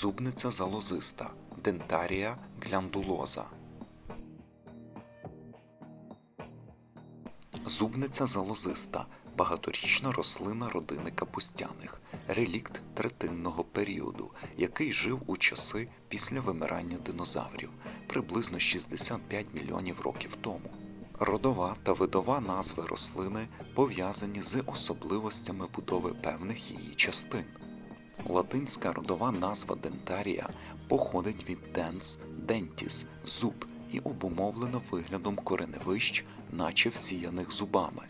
зубниця залозиста, дентарія гляндулоза. Зубниця залозиста багаторічна рослина родини капустяних, релікт третинного періоду, який жив у часи після вимирання динозаврів приблизно 65 мільйонів років тому. Родова та видова назви рослини пов'язані з особливостями будови певних її частин. Латинська родова назва дентарія походить від dens, dentis – зуб і обумовлена виглядом кореневищ, наче всіяних зубами.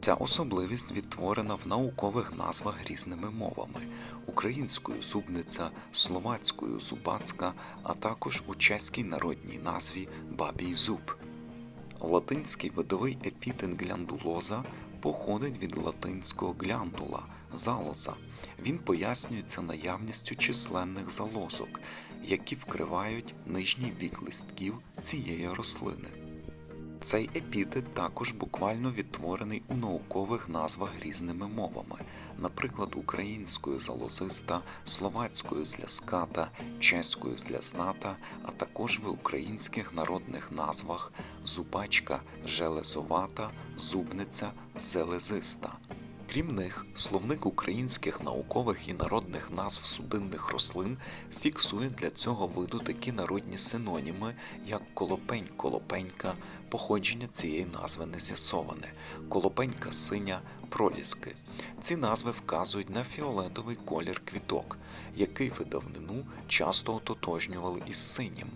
Ця особливість відтворена в наукових назвах різними мовами українською зубниця, словацькою зубацька, а також у чеській народній назві бабій зуб. Латинський видовий епітет гляндулоза походить від латинського гляндула залоза. Він пояснюється наявністю численних залозок, які вкривають нижній бік листків цієї рослини. Цей епітет також буквально відтворений у наукових назвах різними мовами, наприклад, українською залозиста, словацькою зляската, чеською злязната, а також в українських народних назвах зубачка, железовата, зубниця, зелезиста. Крім них, словник українських наукових і народних назв судинних рослин фіксує для цього виду такі народні синоніми, як колопень колопенька, походження цієї назви не з'ясоване, колопенька синя, проліски. Ці назви вказують на фіолетовий колір квіток, який в давнину часто ототожнювали із синім.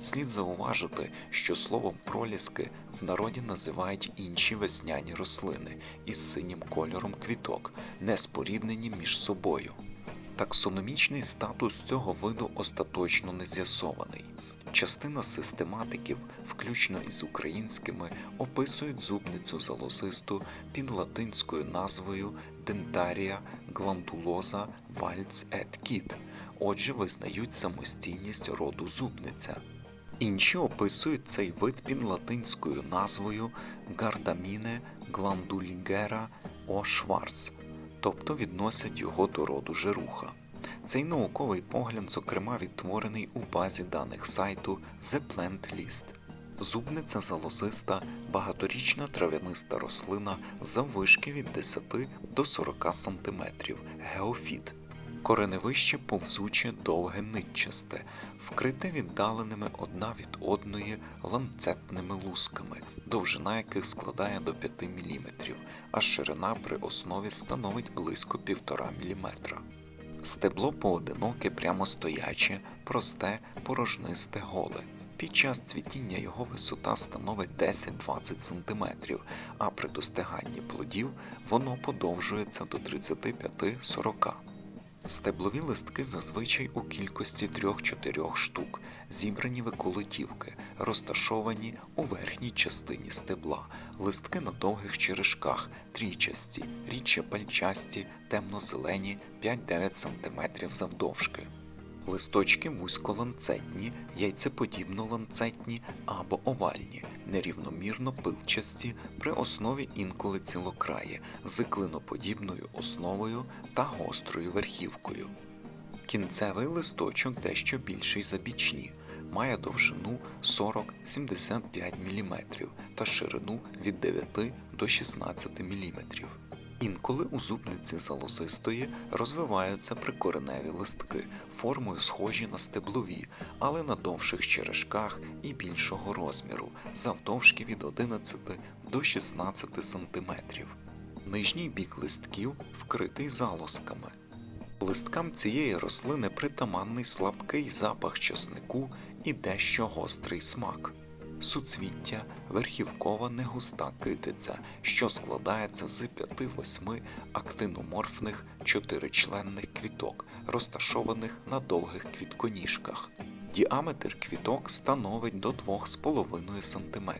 Слід зауважити, що словом проліски в народі називають інші весняні рослини із синім кольором квіток, не споріднені між собою. Таксономічний статус цього виду остаточно не з'ясований. Частина систематиків, включно із українськими, описують зубницю залозисту під латинською назвою дентарія гландулоза вальц ет кіт, отже, визнають самостійність роду зубниця. Інші описують цей вид під латинською назвою Гардаміне гландулігера о Шварц, тобто відносять його до роду жируха. Цей науковий погляд, зокрема, відтворений у базі даних сайту The Plant List. Зубниця залозиста багаторічна трав'яниста рослина заввишки від 10 до 40 см, геофіт. Кореневище повзуче довге нитчасте, вкрите віддаленими одна від одної ланцетними лусками, довжина яких складає до 5 мм, а ширина при основі становить близько 1,5 мм. Стебло поодиноке прямостояче, просте, порожнисте голе. Під час цвітіння його висота становить 10-20 см, а при достиганні плодів воно подовжується до 35-40 Стеблові листки зазвичай у кількості 3-4 штук, зібрані в колотівки, розташовані у верхній частині стебла, листки на довгих черешках, трійчасті, рідше пальчасті, темно-зелені 5-9 см завдовжки. Листочки вузьколанцетні, яйцеподібно-ланцетні або овальні, нерівномірно пилчасті, при основі інколи цілокраї, з клиноподібною основою та гострою верхівкою. Кінцевий листочок дещо більший за бічні, має довжину 40-75 мм та ширину від 9 до 16 мм. Інколи у зубниці залозистої розвиваються прикореневі листки, формою схожі на стеблові, але на довших черешках і більшого розміру, завдовжки від 11 до 16 см. Нижній бік листків вкритий залозками. Листкам цієї рослини притаманний слабкий запах часнику і дещо гострий смак. Суцвіття верхівкова негуста китиця, що складається з 5-8 актиноморфних чотиричленних квіток, розташованих на довгих квітконіжках. Діаметр квіток становить до 2,5 см.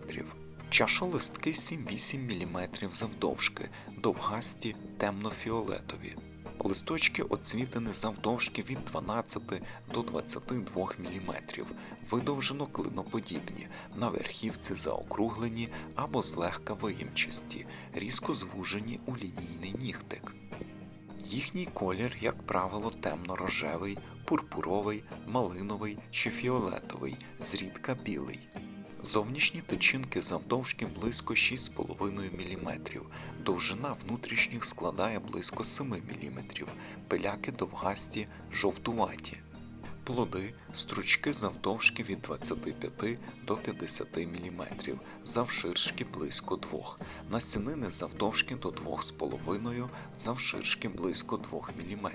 Чашолистки 7-8 мм завдовжки, довгасті темно-фіолетові. Листочки оцвітені завдовжки від 12 до 22 мм, видовжено клиноподібні, на верхівці заокруглені або злегка виємчасті, різко звужені у лінійний нігтик. Їхній колір, як правило, темно-рожевий, пурпуровий, малиновий чи фіолетовий, зрідка білий. Зовнішні тичинки завдовжки близько 6,5 мм, довжина внутрішніх складає близько 7 мм, пиляки довгасті, жовтуваті. Плоди стручки завдовжки від 25 до 50 мм, завширшки близько 2, насінини завдовжки до 2,5, завширшки близько 2 мм,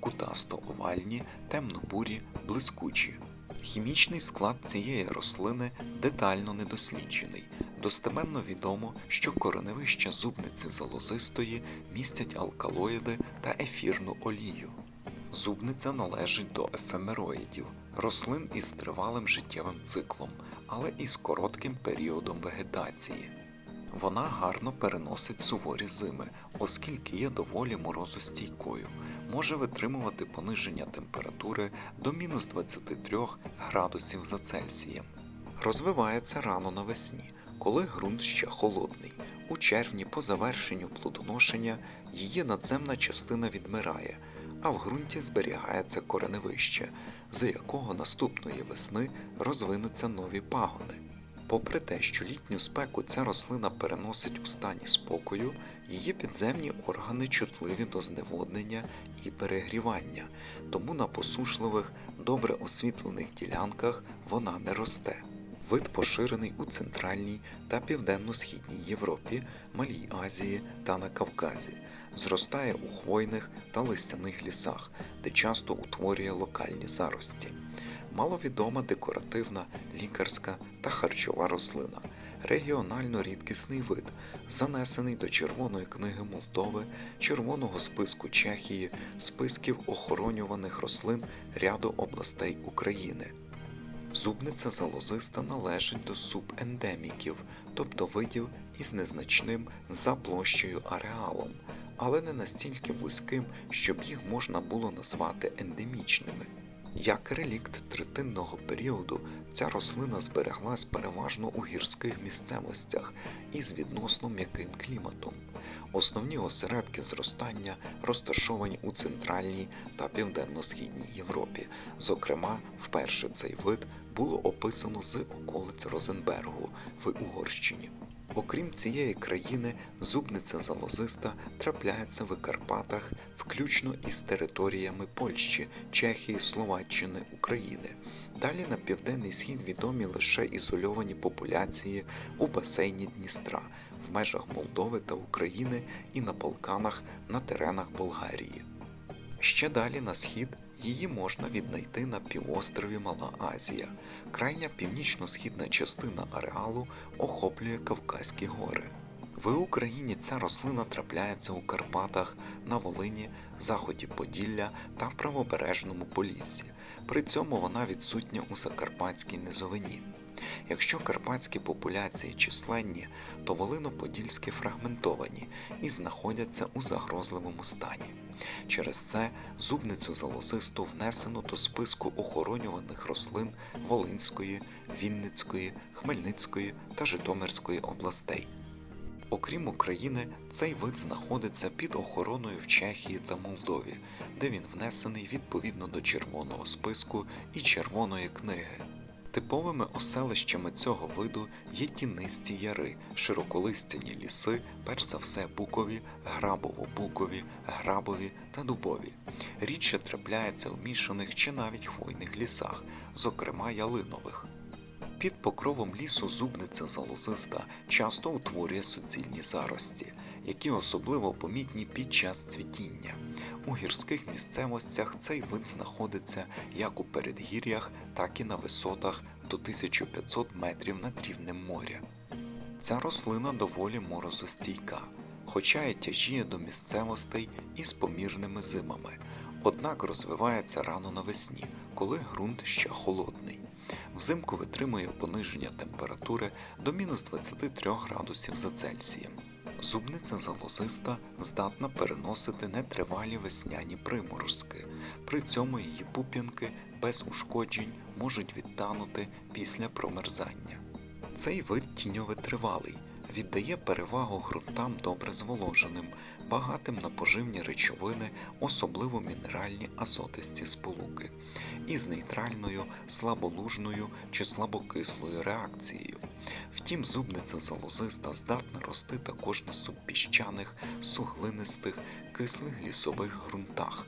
кутасто-овальні, темно-бурі, блискучі. Хімічний склад цієї рослини детально недосліджений. Достеменно відомо, що кореневища зубниці залозистої містять алкалоїди та ефірну олію. Зубниця належить до ефемероїдів, рослин із тривалим життєвим циклом, але із коротким періодом вегетації. Вона гарно переносить суворі зими, оскільки є доволі морозостійкою, може витримувати пониження температури до мінус 23 градусів за Цельсієм. Розвивається рано навесні, коли ґрунт ще холодний. У червні по завершенню плодоношення її надземна частина відмирає, а в ґрунті зберігається кореневище, з якого наступної весни розвинуться нові пагони. Попри те, що літню спеку ця рослина переносить у стані спокою, її підземні органи чутливі до зневоднення і перегрівання, тому на посушливих, добре освітлених ділянках вона не росте. Вид поширений у Центральній та Південно-Східній Європі, Малій Азії та на Кавказі, зростає у хвойних та листяних лісах, де часто утворює локальні зарості. Маловідома декоративна, лікарська та харчова рослина, регіонально рідкісний вид, занесений до Червоної книги Молдови, Червоного списку Чехії, списків охоронюваних рослин ряду областей України. Зубниця залозиста належить до субендеміків, тобто видів із незначним за площею ареалом, але не настільки вузьким, щоб їх можна було назвати ендемічними. Як релікт третинного періоду, ця рослина збереглась переважно у гірських місцевостях із відносно м'яким кліматом. Основні осередки зростання розташовані у центральній та південно-східній Європі. Зокрема, вперше цей вид було описано з околиць Розенбергу в Угорщині. Окрім цієї країни, зубниця залозиста трапляється в Карпатах, включно із територіями Польщі, Чехії, Словаччини, України. Далі на південний схід відомі лише ізольовані популяції у басейні Дністра, в межах Молдови та України і на Балканах на теренах Болгарії. Ще далі на схід її можна віднайти на півострові Мала Азія. Крайня північно-східна частина ареалу охоплює Кавказькі гори. В Україні ця рослина трапляється у Карпатах, на Волині, заході Поділля та правобережному Поліссі. При цьому вона відсутня у Закарпатській низовині. Якщо карпатські популяції численні, то волино-подільські фрагментовані і знаходяться у загрозливому стані. Через це зубницю залозисту внесено до списку охоронюваних рослин Волинської, Вінницької, Хмельницької та Житомирської областей. Окрім України, цей вид знаходиться під охороною в Чехії та Молдові, де він внесений відповідно до червоного списку і червоної книги. Типовими оселищами цього виду є тінисті яри, широколистяні ліси, перш за все букові, грабово-букові, грабові та дубові. Рідше трапляється в мішаних чи навіть хвойних лісах, зокрема ялинових. Під покровом лісу зубниця залозиста часто утворює суцільні зарості, які особливо помітні під час цвітіння. У гірських місцевостях цей вид знаходиться як у передгір'ях, так і на висотах до 1500 метрів над рівнем моря. Ця рослина доволі морозостійка, хоча й тяжіє до місцевостей із помірними зимами, однак розвивається рано навесні, коли ґрунт ще холодний. Взимку витримує пониження температури до мінус 23 градусів за Цельсієм. Зубниця залозиста здатна переносити нетривалі весняні приморозки. При цьому її пуп'янки без ушкоджень можуть відтанути після промерзання. Цей вид тіньовитривалий. Віддає перевагу ґрунтам добре зволоженим, багатим на поживні речовини, особливо мінеральні азотисті сполуки, із нейтральною, слаболужною чи слабокислою реакцією. Втім, зубниця залозиста здатна рости також на субпіщаних, суглинистих, кислих лісових ґрунтах.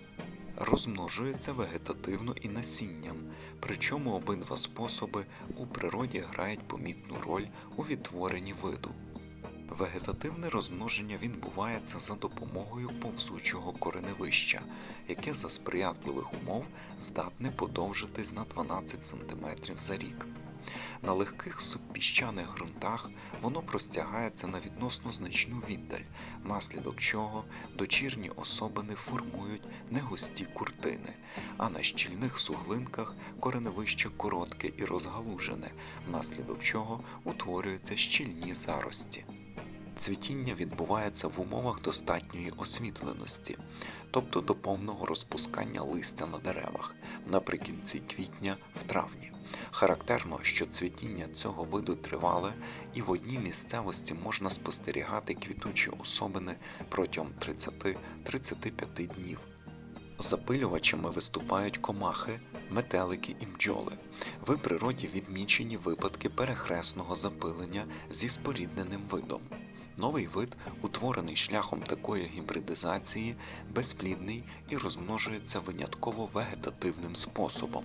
Розмножується вегетативно і насінням, причому обидва способи у природі грають помітну роль у відтворенні виду. Вегетативне розмноження відбувається за допомогою повзучого кореневища, яке за сприятливих умов здатне подовжитись на 12 см за рік. На легких субпіщаних ґрунтах воно простягається на відносно значну віддаль, внаслідок чого дочірні особини формують негусті куртини, а на щільних суглинках кореневище коротке і розгалужене, внаслідок чого утворюються щільні зарості. Цвітіння відбувається в умовах достатньої освітленості, тобто до повного розпускання листя на деревах наприкінці квітня в травні. Характерно, що цвітіння цього виду тривале, і в одній місцевості можна спостерігати квітучі особини протягом 30-35 днів. Запилювачами виступають комахи, метелики і бджоли. В природі відмічені випадки перехресного запилення зі спорідненим видом. Новий вид, утворений шляхом такої гібридизації, безплідний і розмножується винятково вегетативним способом.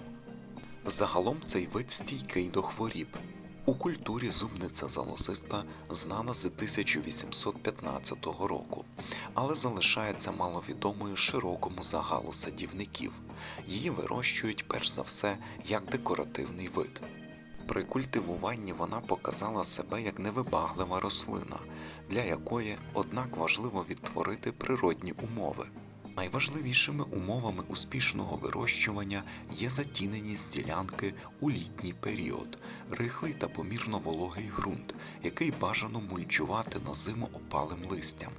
Загалом цей вид стійкий до хворіб. У культурі зубниця залозиста знана з 1815 року, але залишається маловідомою широкому загалу садівників. Її вирощують перш за все як декоративний вид. При культивуванні вона показала себе як невибаглива рослина, для якої, однак, важливо відтворити природні умови. Найважливішими умовами успішного вирощування є затіненість ділянки у літній період, рихлий та помірно вологий ґрунт, який бажано мульчувати на зиму опалим листям.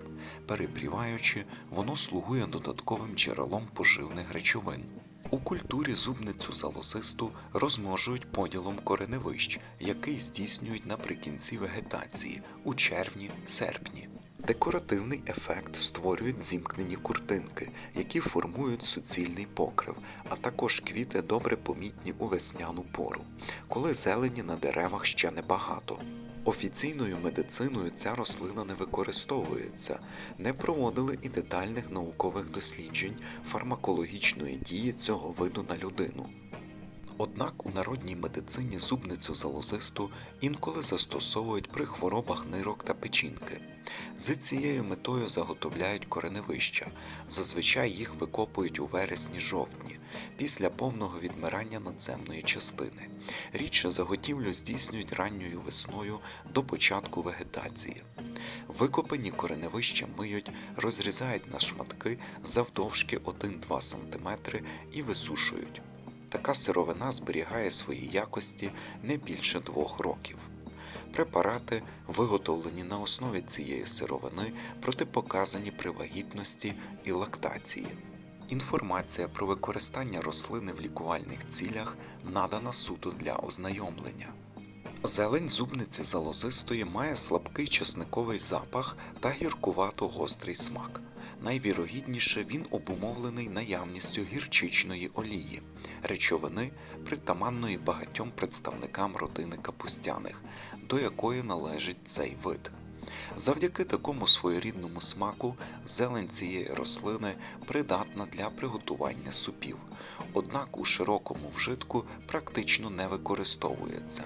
Перепріваючи, воно слугує додатковим джерелом поживних речовин. У культурі зубницю залозисту розмножують поділом кореневищ, який здійснюють наприкінці вегетації у червні-серпні. Декоративний ефект створюють зімкнені куртинки, які формують суцільний покрив, а також квіти добре помітні у весняну пору, коли зелені на деревах ще небагато. Офіційною медициною ця рослина не використовується, не проводили і детальних наукових досліджень фармакологічної дії цього виду на людину. Однак у народній медицині зубницю залозисту інколи застосовують при хворобах нирок та печінки. З цією метою заготовляють кореневища. Зазвичай їх викопують у вересні-жовтні, після повного відмирання надземної частини. Рідше заготівлю здійснюють ранньою весною до початку вегетації. Викопані кореневища миють, розрізають на шматки завдовжки 1-2 см і висушують. Така сировина зберігає свої якості не більше двох років. Препарати, виготовлені на основі цієї сировини, протипоказані при вагітності і лактації. Інформація про використання рослини в лікувальних цілях надана суто для ознайомлення. Зелень зубниці залозистої має слабкий чесниковий запах та гіркувато-гострий смак. Найвірогідніше він обумовлений наявністю гірчичної олії, речовини, притаманної багатьом представникам родини капустяних, до якої належить цей вид. Завдяки такому своєрідному смаку зелень цієї рослини придатна для приготування супів, однак у широкому вжитку практично не використовується.